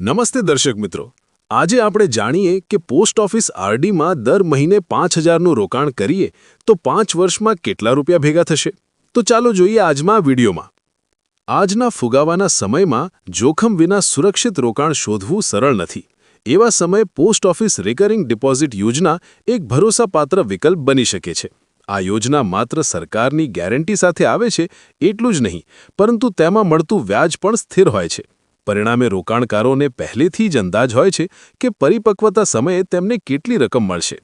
નમસ્તે દર્શક મિત્રો. આજે આપણે જાણીએ કે પોસ્ટ ઓફિસ આરડીમાં દર મહિને પાંચ હજારનું રોકાણ કરીએ તો પાંચ વર્ષમાં કેટલા રૂપિયા ભેગા થશે? તો ચાલો જોઈએ આજમાં વિડીયોમાં. આજના ફુગાવાના સમયમાં જોખમ વિના સુરક્ષિત રોકાણ શોધવું સરળ નથી. એવા સમયે પોસ્ટ ઓફિસ રિકરિંગ ડિપોઝિટ યોજના એક ભરોસાપાત્ર વિકલ્પ બની શકે છે. આ યોજના માત્ર સરકારની ગેરંટી સાથે આવે છે એટલું જ નહીં, પરંતુ તેમાં મળતું વ્યાજ પણ સ્થિર હોય છે. પરિણામે રોકાણકારોને પહેલેથી જ અંદાજ હોય છે કે પરિપક્વતા સમયે તેમને કેટલી રકમ મળશે.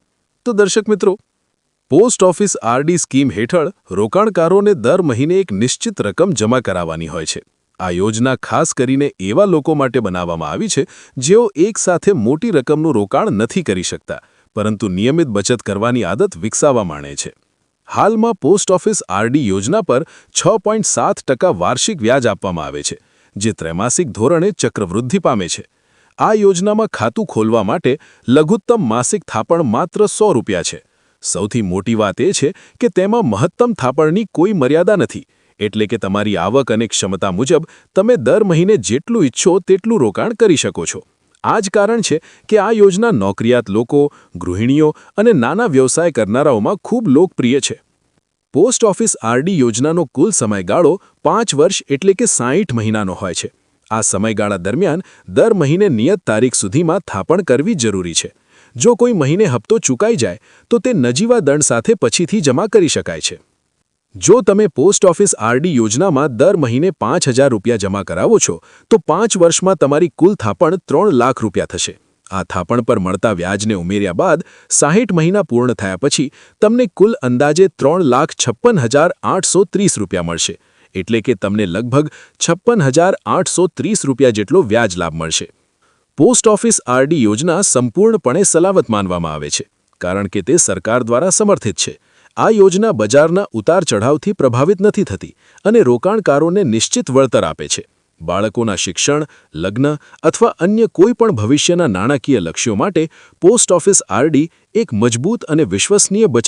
તો દર્શક મિત્રો, પોસ્ટ ઓફિસ આરડી સ્કીમ હેઠળ રોકાણકારોને દર મહિને એક નિશ્ચિત રકમ જમા કરાવવાની હોય છે. આ યોજના ખાસ કરીને એવા લોકો માટે બનાવવામાં આવી છે જેઓ એકસાથે મોટી રકમનું રોકાણ નથી કરી શકતા, પરંતુ નિયમિત બચત કરવાની આદત વિકસાવવા માણે છે. હાલમાં પોસ્ટ ઓફિસ આરડી યોજના પર છ વાર્ષિક વ્યાજ આપવામાં આવે છે. જે ત્રૈમાસિક ધોરણે ચક્રવૃદ્ધિ પામે છે. આ યોજનામાં ખાતું ખોલવા માટે લઘુત્તમ માસિક થાપણ માત્ર સો રૂપિયા છે. સૌથી મોટી વાત એ છે કે તેમાં મહત્તમ થાપણની કોઈ મર્યાદા નથી. એટલે કે તમારી આવક અને ક્ષમતા મુજબ તમે દર મહિને જેટલું ઈચ્છો તેટલું રોકાણ કરી શકો છો. આ જ કારણ છે કે આ યોજના નોકરિયાત લોકો, ગૃહિણીઓ અને નાના વ્યવસાય કરનારાઓમાં ખૂબ લોકપ્રિય છે. પોસ્ટ ઓફિસ આરડી યોજનાનો કુલ સમયગાળો પાંચ વર્ષ એટલે કે સાહીઠ મહિનાનો હોય છે. આ સમયગાળા દરમિયાન દર મહિને નિયત તારીખ સુધીમાં થાપણ કરવી જરૂરી છે. જો કોઈ મહિને હપ્તો ચૂકાઈ જાય, તો તે નજીવા દંડ સાથે પછીથી જમા કરી શકાય છે. જો તમે પોસ્ટ ઓફિસ આરડી યોજનામાં દર મહિને પાંચ રૂપિયા જમા કરાવો છો, તો પાંચ વર્ષમાં તમારી કુલ થાપણ ત્રણ લાખ રૂપિયા થશે. આ થાપણ પર મળતા વ્યાજને ઉમેર્યા બાદ સાહીઠ મહિના પૂર્ણ થયા પછી તમને કુલ અંદાજે ત્રણ લાખ છપ્પન હજાર આઠસો ત્રીસ રૂપિયા મળશે. એટલે કે તમને લગભગ છપ્પન હજાર આઠસો ત્રીસ રૂપિયા જેટલો વ્યાજ લાભ મળશે. પોસ્ટ ઓફિસ આરડી યોજના સંપૂર્ણપણે સલામત માનવામાં આવે છે, કારણ કે તે સરકાર દ્વારા સમર્થિત છે. આ યોજના બજારના ઉતાર ચઢાવથી પ્રભાવિત નથી થતી અને રોકાણકારોને નિશ્ચિત વળતર આપે છે. બાળકોના શિક્ષણ, લગ્ન અથવા અન્ય કોઈ પણ ભવિષ્યના નાણાકીય લક્ષ્યો માટે પોસ્ટ ઓફિસ આરડી એક મજબૂત અને વિશ્વસનીય બચત